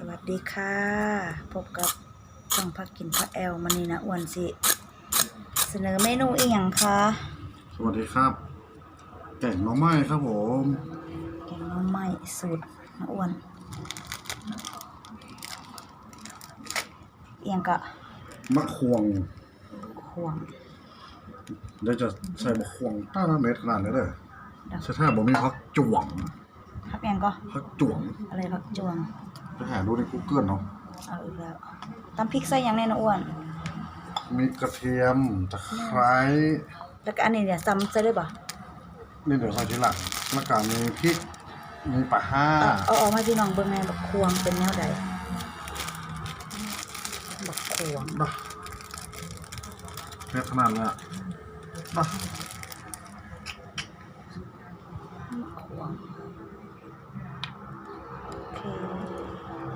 สวัสดีค่ะ พบกับช่องพักกินพระแอลมันนี่นะอ้วนสิ เสนอเมนูอีกอย่างคะสวัสดีครับ แก่งหน้องไม้ครับผมแกงหน้องไม้สูตรนะอ้วนเอียงกะมะควงห่วงเดี๋ยวจะใส่มะควงต้าน้ำเม็ดขนาดนี้เลยดอกใช่ถ้าบอกมีพักจวงพักเอียงก็พักจวงอะไรพักจวง ไปหาดูใน Google เนาะเอาอีกแล้วตำพริกใส่หยังแน่นะอ้วน มีกระเทียมตะไคร้แล้วก็อันนี้เนี่ยตำใส่ได้ปะนี่เดี๋ยวใส่ทีหลังแล้วก็มีพริกมีปลาห้าเอาเอาออกมาพี่น้องเบิ่งแม่บักควงเป็นแนวใดบักควงนะเม็ดขนาดเลยอะนะควงโอเค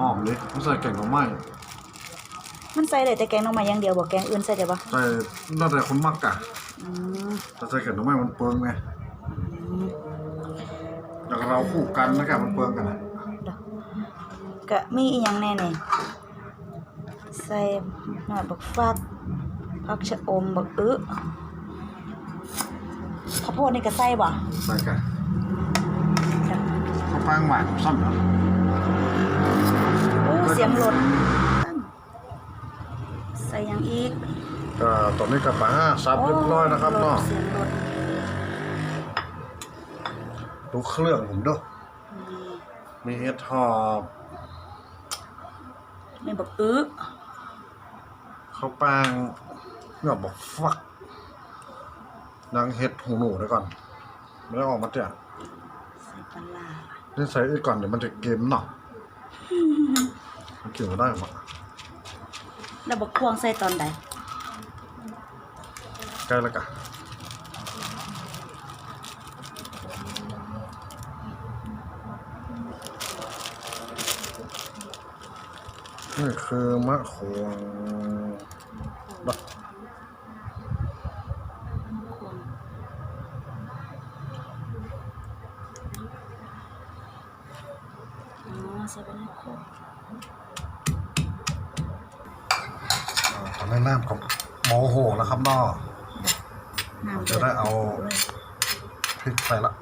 หอมเลยไม่ใส่แก่งหน้องไม้มันใส่ได้แต่แกงหน้องไม้อย่างเดียวบอกแกงอื่นใส่ได้ปะใส่น่าจะคนมักอะอืมแต่ใส่แก่งหน้องไม้มันเปลืองไงอืมอย่างเราคู่กันนะแกมันเปลืองกันนะดอกก็มีอีหยังแน่เนี่ยใส่หน่อยบักฟักผักชะอมบักอึข้าวโพดนี่ก็ใส่บ่ใส่กันดอกข้าวแป้งหวานซ้ำเนาะ โอ้เสียงรถใส่หยังอีกก็ตอนนี้กับปลาห้าซับเรียบร้อยนะครับเนาะเสียงรถดูเครื่องผมเด้วยนี่มีเห็ดหอบมีบักอึข้าวแป้งเนื้อบอกฟักนางเห็ดหูหนูด้วยก่อนไม่ได้ออกมาเจ้ะใส่ปลาร้านี่ใส่อีกก่อนเดี๋ยวมันจะเกมเนาะ มันเกี่ยวได้หมดแล้วบักควงใส่ตอนใดใกล้แล้วกันนี่คือมะขวงดอก ควงอ๋อใส่ไปในควง ตอนนี้น้ำกับโมโหแล้วครับนาะน้ำจะได้เอาพริกใส่ละ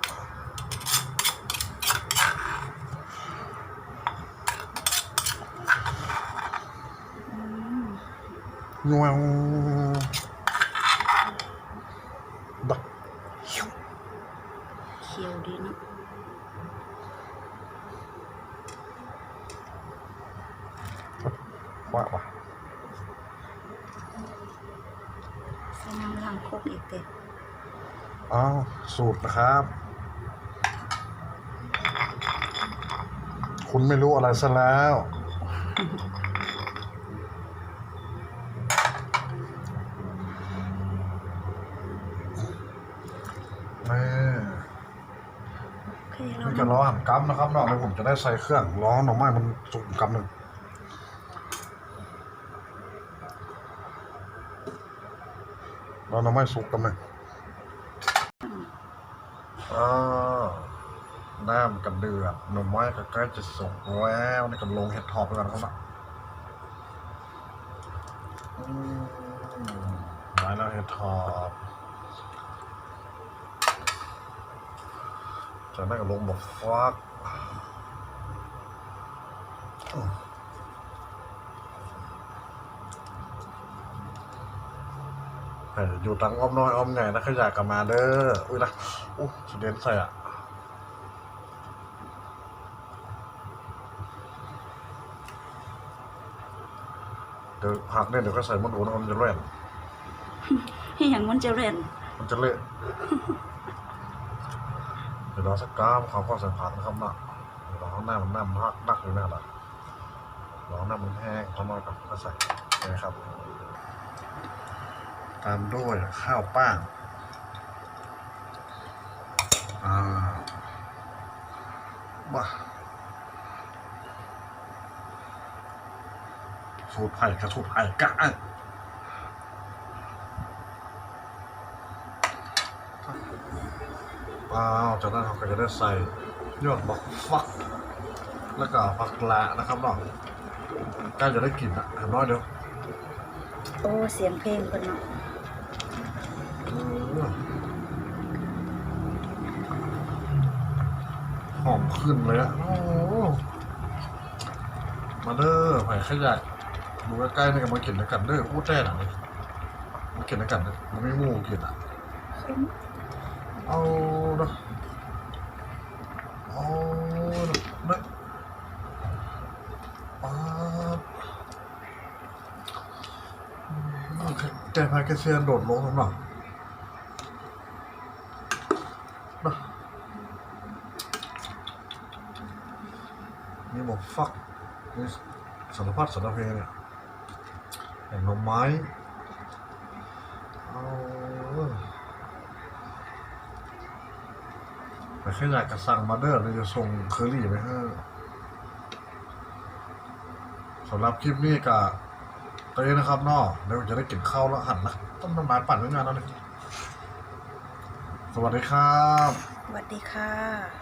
งวงดักเคี่ยวดีเนาะว่าว่ะ ใส่น้ำล้างโคกอีกเด็ดอ้าวสูตรนะครับ คุณไม่รู้อะไรซะแล้วนี่โอเคเรานี่จะล้อหันกำนะครับเนาะเดี๋ยวผมจะได้ใส่เครื่องล้อหน่อไม้มันสุกกำหนึ่ง ล้อหน่อไม้สุกกำหนึ่งอ่าน้ำกันเดือดหน่อไม้ก็ใกล้จะสุกแล้วนี่ก็ลงเห็ดทอบไปก่อนครับนะมได้แล้วเห็ดทอบจากนั้นก็ลงบอกฟัก อ้ยอยู่ตังอ้อมน้อยอ้อมใหญ่นะขยะกลับมาเด้ออุ้ยนะอู้สุดเด่นใส่อะเดี๋ยวผักเนี่ยเดี๋ยวก็ใส่มันโอนมันจะเละให้อย่างมันจะเรียนมันจะเละเดี๋ยวเราสักก้ามเขาก็ใส่ผักนะครับนะเดี๋ยวเราข้างหน้ามันน้ำพักนักอยู่หน้าละเราหน้ามันแห้งเขาน้อยกับก็ใส่นะครับ ตามด้วยข้าวป้างอ่าบ้าสูตรไผ่กับสูตรไผ่กะอ้าวจากนั้นเราก็จะได้ใส่ยอดบักฟัก แล้วก็ฟักละนะครับเนาะกล้จะได้กลิ่นอะเห็นน้อยเดียวโอ้ เสียงเพลงเพิ่นเนาะ เออ หอมขึ้นเลยอะมาเด้อไผ่ขยะดูใกล้ๆนี่กันมากินด้วยกันเด้ออู้แต้หนังเลยมากินด้วยกันเด้อมันไม่มู่กินอะเอาเนาะเอาเนาะเนาะป๊าบอืมแกพายแกเซียนโดดลงแล้วเนาะเนา นี่บอกฟักนี่สารพัดสารเพเนี่ยแห่งหน่อไม้เอาเว้ยแต่แค่อยากจะสังมาเดอร์เลยจะส่งเคอรี่ไปให้สำหรับคลิปนี้กับเต้นะครับนอเดี๋ยวจะได้กินข้าวแล้วหันนะต้นน้ำลายปั่นไว้งานแล้วเลยสวัสดีครับ สวัสดีค่ะ